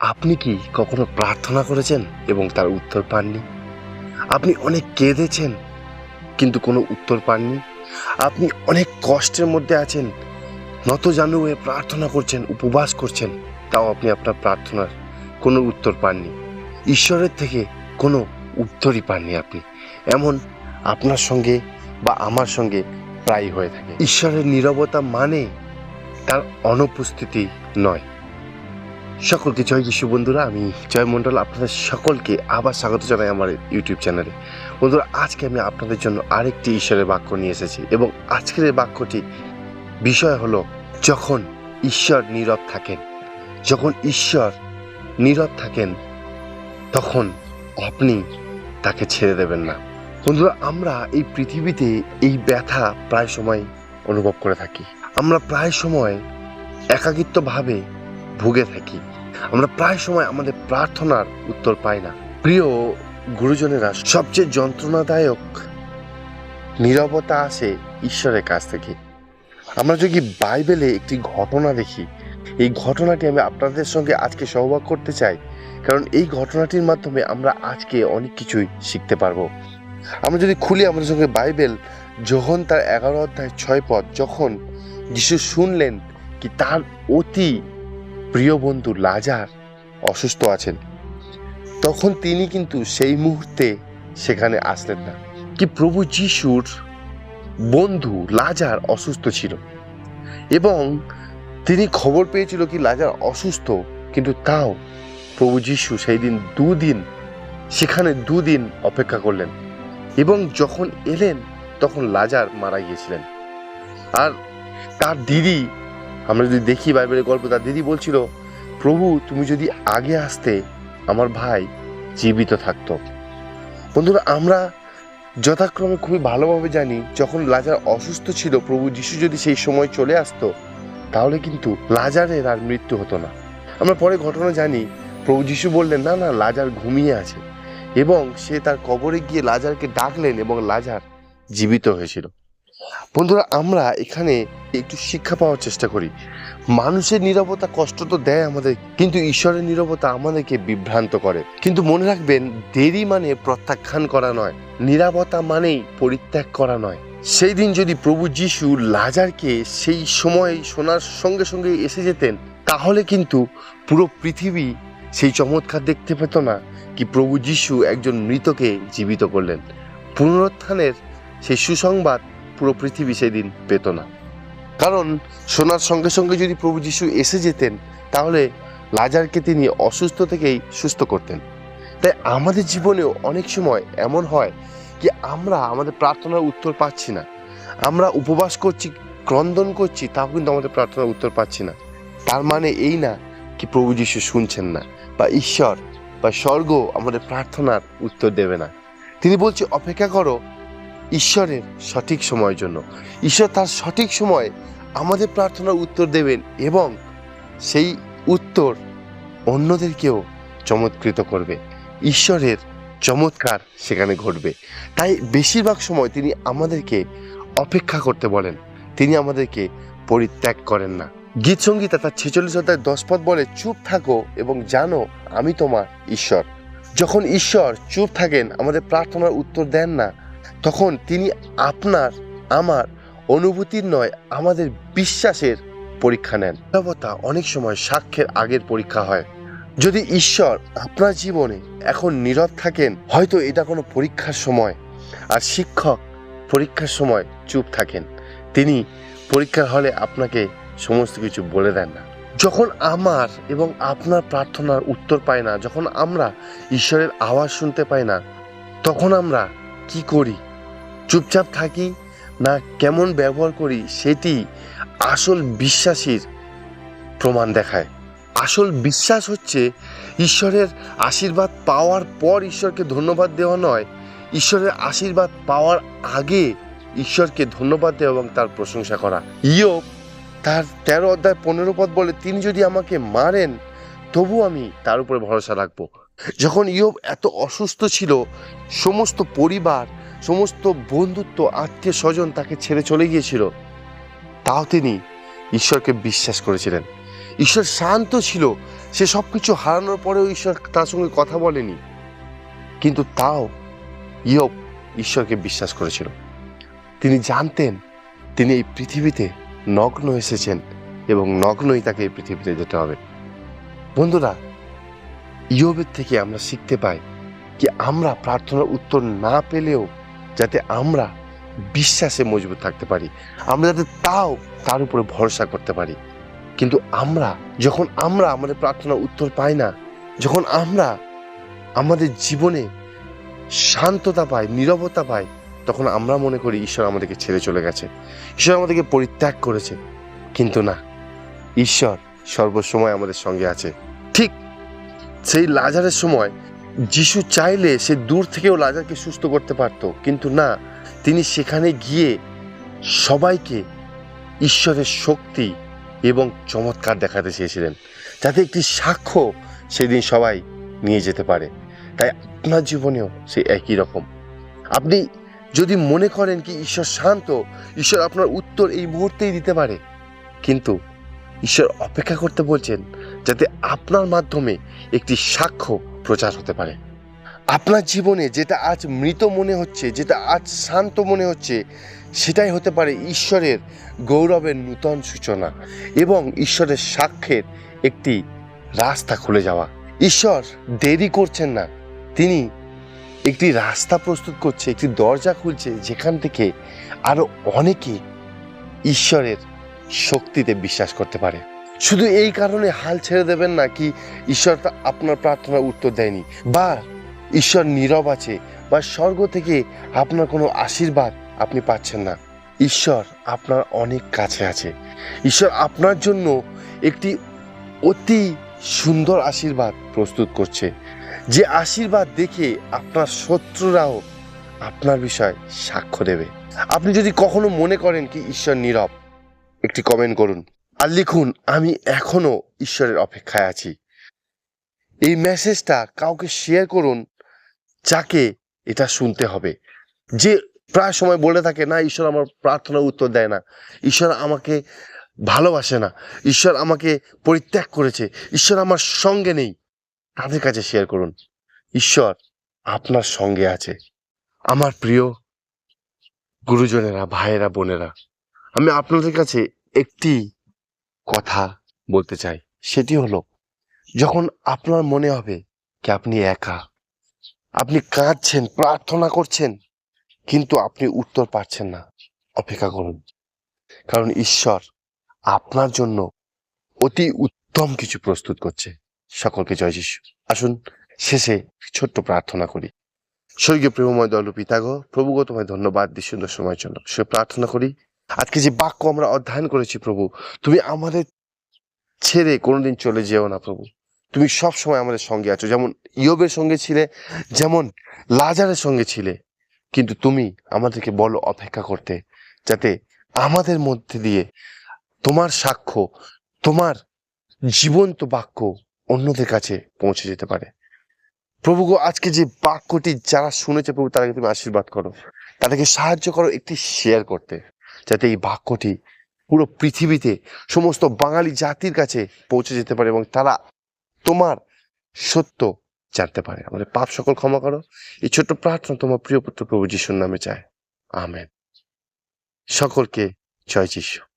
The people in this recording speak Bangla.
আপনি কি কখনো প্রার্থনা করেছেন এবং তার উত্তর পাননি? আপনি অনেক কেঁদেছেন, কিন্তু কোনো উত্তর পাননি। আপনি অনেক কষ্টের মধ্যে আছেন নত জানু হয়ে প্রার্থনা করছেন, উপবাস করছেন, তাও আপনি আপনার প্রার্থনার কোনো উত্তর পাননি। ঈশ্বরের থেকে কোনো উত্তরই পাননি আপনি। এমন আপনার সঙ্গে বা আমার সঙ্গে প্রায় হয়ে থাকে। ঈশ্বরের নীরবতা মানে তার অনুপস্থিতি নয়। সকলকে জয় যিশু বন্ধুরা, আমি জয় মণ্ডল, আপনাদের সকলকে আবার স্বাগত জানাই আমার ইউটিউব চ্যানেলে বন্ধুরা, আজকে আমি আপনাদের জন্য আরেকটি ঈশ্বরের বাক্য নিয়ে এসেছি এবং আজকের এই বাক্যটি বিষয় হলো, যখন ঈশ্বর নীরব থাকেন, যখন ঈশ্বর নীরব থাকেন, তখন আপনি তাকে ছেড়ে দেবেন না। বন্ধুরা, আমরা এই পৃথিবীতে এই ব্যথা প্রায় সময় অনুভব করে থাকি। আমরা প্রায় সময় একাকিত্বভাবে ভুগে থাকি। আমরা প্রায় সময় আমাদের প্রার্থনার উত্তর পাই না। প্রিয় গুরুজনেরা, সবচেয়ে যন্ত্রণাদায়ক নীরবতা আসে ঈশ্বরের কাছ থেকে। আমরা যদি বাইবেলে একটি ঘটনা দেখি, এই ঘটনাটি আমি আপনাদের সঙ্গে আজকে সহবাগ করতে চাই, কারণ এই ঘটনাটির মাধ্যমে আমরা আজকে অনেক কিছুই শিখতে পারব। আমরা যদি খুলি আমাদের সঙ্গে বাইবেল যখন তার এগারো অধ্যায় ছয় পদ, যখন যিশু শুনলেন কি তার অতি প্রিয় বন্ধু লাজার অসুস্থ আছেন। তখন তিনি কিন্তু সেই মুহূর্তে সেখানে আসলেন না। কি প্রভু যিশুর বন্ধু লাজার অসুস্থ ছিল। এবং তিনি খবর পেয়েছিল কি লাজার অসুস্থ, কিন্তু তাও প্রভু যিশু সেই দিন দুদিন, সেখানে দুদিন অপেক্ষা করলেন। এবং যখন এলেন, তখন লাজার মারা গিয়েছিলেন। আর তার দিদি আমরা যদি দেখি বাইবেলের গল্প, তার দিদি বলছিল, প্রভু, তুমি যদি আগে আসতে, আমার ভাই জীবিত থাকতো। বন্ধুরা, আমরা যথাক্রমে খুবই ভালোভাবে জানি, যখন লাজার অসুস্থ ছিল, প্রভু যিশু যদি সেই সময় চলে আসতো, তাহলে কিন্তু লাজারের আর মৃত্যু হতো না। আমরা পরে ঘটনা জানি, প্রভু যিশু বললেন, না না, লাজার ঘুমিয়ে আছে। এবং সে তার কবরে গিয়ে লাজারকে ডাকলেন এবং লাজার জীবিত হয়েছিল। বন্ধুরা, আমরা এখানে একটু শিক্ষা পাওয়ার চেষ্টা করি। মানুষের নীরবতা কষ্ট তো দেয় আমাদের, কিন্তু ঈশ্বরের নীরবতা আমাদেরকে বিভ্রান্ত করে। কিন্তু মনে রাখবেন, দেরি মানে প্রত্যাখ্যান করা নয় নীরবতা মানেই পরিত্যাগ করা নয়। সেই দিন যদি প্রভু যিশু লাজারকে সেই সময় শোনার সঙ্গে সঙ্গে এসে যেতেন, তাহলে কিন্তু পুরো পৃথিবী সেই চমৎকার দেখতে পেত না কি প্রভু যিশু একজন মৃতকে জীবিত করলেন। পুনরুত্থানের সেই সুসংবাদ পুরো পৃথিবী সেদিন পেত না। কারণ শোনার সঙ্গে সঙ্গে যদি প্রভু যিশু এসে যেতেন, তাহলে লাজারকে তিনি অসুস্থ থেকেই সুস্থ করতেন। তাই আমাদের জীবনেও অনেক সময় এমন হয় কি আমরা আমাদের প্রার্থনার উত্তর পাচ্ছি না। আমরা উপবাস করছি, ক্রন্দন করছি, তাও কিন্তু আমাদের প্রার্থনার উত্তর পাচ্ছি না। তার মানে এই না কি প্রভু যিশু শুনছেন না, বা ঈশ্বর, বা স্বর্গ আমাদের প্রার্থনার উত্তর দেবে না। তিনি বলছে, অপেক্ষা করো ঈশ্বরের সঠিক সময়ের জন্য। ঈশ্বর তার সঠিক সময় আমাদের প্রার্থনার উত্তর দেবেন এবং সেই উত্তর অন্যদেরকেও চমৎকৃত করবে। ঈশ্বরের চমৎকার সেখানে ঘটবে। তাই বেশিরভাগ সময় তিনি আমাদেরকে অপেক্ষা করতে বলেন। তিনি আমাদেরকে পরিত্যাগ করেন না। গীত সঙ্গীতা তার ছেচল্লিশ অধ্যায় দশ পদ বলে, চুপ থাকো এবং জানো আমি তোমার ঈশ্বর। যখন ঈশ্বর চুপ থাকেন, আমাদের প্রার্থনার উত্তর দেন না তখন তিনি আপনার, আমার অনুভূতির নয়, আমাদের বিশ্বাসের পরীক্ষা নেন। নীরবতা অনেক সময় সাক্ষ্যের আগের পরীক্ষা হয়। যদি ঈশ্বর আপনার জীবনে এখন নীরব থাকেন, হয়তো এটা কোনো পরীক্ষার সময়। আর শিক্ষক পরীক্ষার সময় চুপ থাকেন। তিনি পরীক্ষার হলে আপনাকে সমস্ত কিছু বলে দেন না। যখন আমার এবং আপনার প্রার্থনার উত্তর পায় না, যখন আমরা ঈশ্বরের আওয়াজ শুনতে পাই না, তখন আমরা কি করি? চুপচাপ থাকি না কেমন ব্যবহার করি সেটি আসল বিশ্বাসীর প্রমাণ দেখায়। আসল বিশ্বাস হচ্ছে ঈশ্বরের আশীর্বাদ পাওয়ার পর ঈশ্বরকে ধন্যবাদ দেওয়া নয়, ঈশ্বরের আশীর্বাদ পাওয়ার আগে ঈশ্বরকে ধন্যবাদ দেওয়া এবং তার প্রশংসা করা। ইয়োব তার তেরো অধ্যায় পনেরো পদ বলে, তিনি যদি আমাকে মারেন তবু আমি তার উপরে ভরসা রাখব। যখন ইয়োব এত অসুস্থ ছিল, সমস্ত পরিবার, সমস্ত বন্ধুত্ব, আত্মীয় স্বজন তাকে ছেড়ে চলে গিয়েছিল, তাও তিনি ঈশ্বরকে বিশ্বাস করেছিলেন। ঈশ্বর শান্ত ছিল, সে সব কিছু হারানোর পরেও ঈশ্বর তার সঙ্গে কথা বলেনি। কিন্তু তাও ইয়ব ঈশ্বরকে বিশ্বাস করেছিল। তিনি জানতেন, তিনি এই পৃথিবীতে নগ্ন এসেছেন এবং নগ্নই তাকে এই পৃথিবীতে যেতে হবে। বন্ধুরা ইয়বের থেকে আমরা শিখতে পাই কি আমরা প্রার্থনার উত্তর না পেলেও যাতে আমরা বিশ্বাসে মজবুত থাকতে পারি, আমরা যাতে তাও তার উপরে ভরসা করতে পারি। কিন্তু আমরা, যখন আমরা আমাদের প্রার্থনার উত্তর পাই না, যখন আমরা আমাদের জীবনে শান্ততা পাই, নীরবতা পাই, তখন আমরা মনে করি ঈশ্বর আমাদেরকে ছেড়ে চলে গেছে। ঈশ্বর আমাদেরকে পরিত্যাগ করেছে। কিন্তু না, ঈশ্বর সর্বসময় আমাদের সঙ্গে আছে। সেই লাজারের সময় যিশু চাইলে সে দূর থেকেও লাজারকে সুস্থ করতে পারত, কিন্তু না, তিনি সেখানে গিয়ে সবাইকে ঈশ্বরের শক্তি এবং চমৎকার দেখাতে চেয়েছিলেন, যাতে একটি সাক্ষ্য সেদিন সবাই নিয়ে যেতে পারে। তাই আপনার জীবনেও সে একই রকম। আপনি যদি মনে করেন কি ঈশ্বর শান্ত, ঈশ্বর আপনার উত্তর এই মুহূর্তেই দিতে পারে, কিন্তু ঈশ্বর অপেক্ষা করতে বলছেন যাতে আপনার মাধ্যমে একটি সাক্ষ্য প্রচার হতে পারে। আপনার জীবনে যেটা আজ মৃত মনে হচ্ছে, যেটা আজ শান্ত মনে হচ্ছে, সেটাই হতে পারে ঈশ্বরের গৌরবের নূতন সূচনা এবং ঈশ্বরের সাক্ষ্যের একটি রাস্তা খুলে যাওয়া। ঈশ্বর দেরি করছেন না। তিনি একটি রাস্তা প্রস্তুত করছে, একটি দরজা খুলছে, যেখান থেকে আরও অনেকে ঈশ্বরের শক্তিতে বিশ্বাস করতে পারে। শুধু এই কারণে হাল ছেড়ে দেবেন না কি ঈশ্বর আপনার প্রার্থনার উত্তর দেয়নি। বা ঈশ্বর নীরব আছে বা স্বর্গ থেকে আপনার কোনো আশীর্বাদ আপনি পাচ্ছেন না। ঈশ্বর আপনার অনেক কাছে আছে। ঈশ্বর আপনার জন্য একটি অতি সুন্দর আশীর্বাদ প্রস্তুত করছে। যে আশীর্বাদ দেখে আপনার শত্রুরাও আপনার বিষয় সাক্ষ্য দেবে। আপনি যদি কখনো মনে করেন কি ঈশ্বর নীরব, একটি কমেন্ট করুন। আর লিখুন, আমি এখনও ঈশ্বরের অপেক্ষায় আছি। এই মেসেজটা কাউকে শেয়ার করুন যাকে এটা শুনতে হবে। যে প্রায় সময় বলে থাকে, না, ঈশ্বর আমার প্রার্থনার উত্তর দেয় না। ঈশ্বর আমাকে ভালোবাসে না। ঈশ্বর আমাকে পরিত্যাগ করেছে। ঈশ্বর আমার সঙ্গে নেই। তাদের কাছে শেয়ার করুন, ঈশ্বর আপনার সঙ্গে আছে। আমার প্রিয় গুরুজনেরা, ভাইয়েরা, বোনেরা, আমি আপনাদের কাছে একটি কথা বলতে চাই, সেটি হলো, যখন আপনার মনে হবে কি আপনি একা, আপনি কাঁদছেন, প্রার্থনা করছেন, কিন্তু আপনি উত্তর পাচ্ছেন না, অপেক্ষা করুন। কারণ ঈশ্বর আপনার জন্য অতি উত্তম কিছু প্রস্তুত করছে। সকলকে জয় যিশু। আসুন, শেষে ছোট্ট প্রার্থনা করি। স্বর্গীয় প্রেমময় দল পিতাগ প্রভু গো তোমায় ধন্যবাদ দিই সুন্দর সময়ের জন্য। সে প্রার্থনা করি আজকে যে বাক্য আমরা অধ্যয়ন করেছি প্রভু, তুমি আমাদের ছেড়ে কোনোদিন চলে যেও না প্রভু। তুমি সব সময় আমাদের সঙ্গে আছো। যেমন ইয়বের সঙ্গে ছিলে, যেমন লাজারের সঙ্গে ছিলে, কিন্তু তুমি আমাদেরকে বলো অপেক্ষা করতে, যাতে আমাদের মধ্যে দিয়ে তোমার সাক্ষ্য, তোমার জীবন্ত বাক্য অন্যদের কাছে পৌঁছে যেতে পারে। প্রভু আজকে যে বাক্যটি যারা শুনেছে প্রভু, তাদেরকে তুমি আশীর্বাদ করো। তাদেরকে সাহায্য করো একটি শেয়ার করতে। যাতে এই বাক্যটি পুরো পৃথিবীতে সমস্ত বাঙালি জাতির কাছে পৌঁছে যেতে পারে এবং তারা তোমার সত্য জানতে পারে। আমাদের পাপ সকল ক্ষমা করো। এই ছোট্ট প্রার্থনা তোমার প্রিয় পুত্র প্রভু যিশুর নামে চায় আমেন। সকলকে জয় যিশু।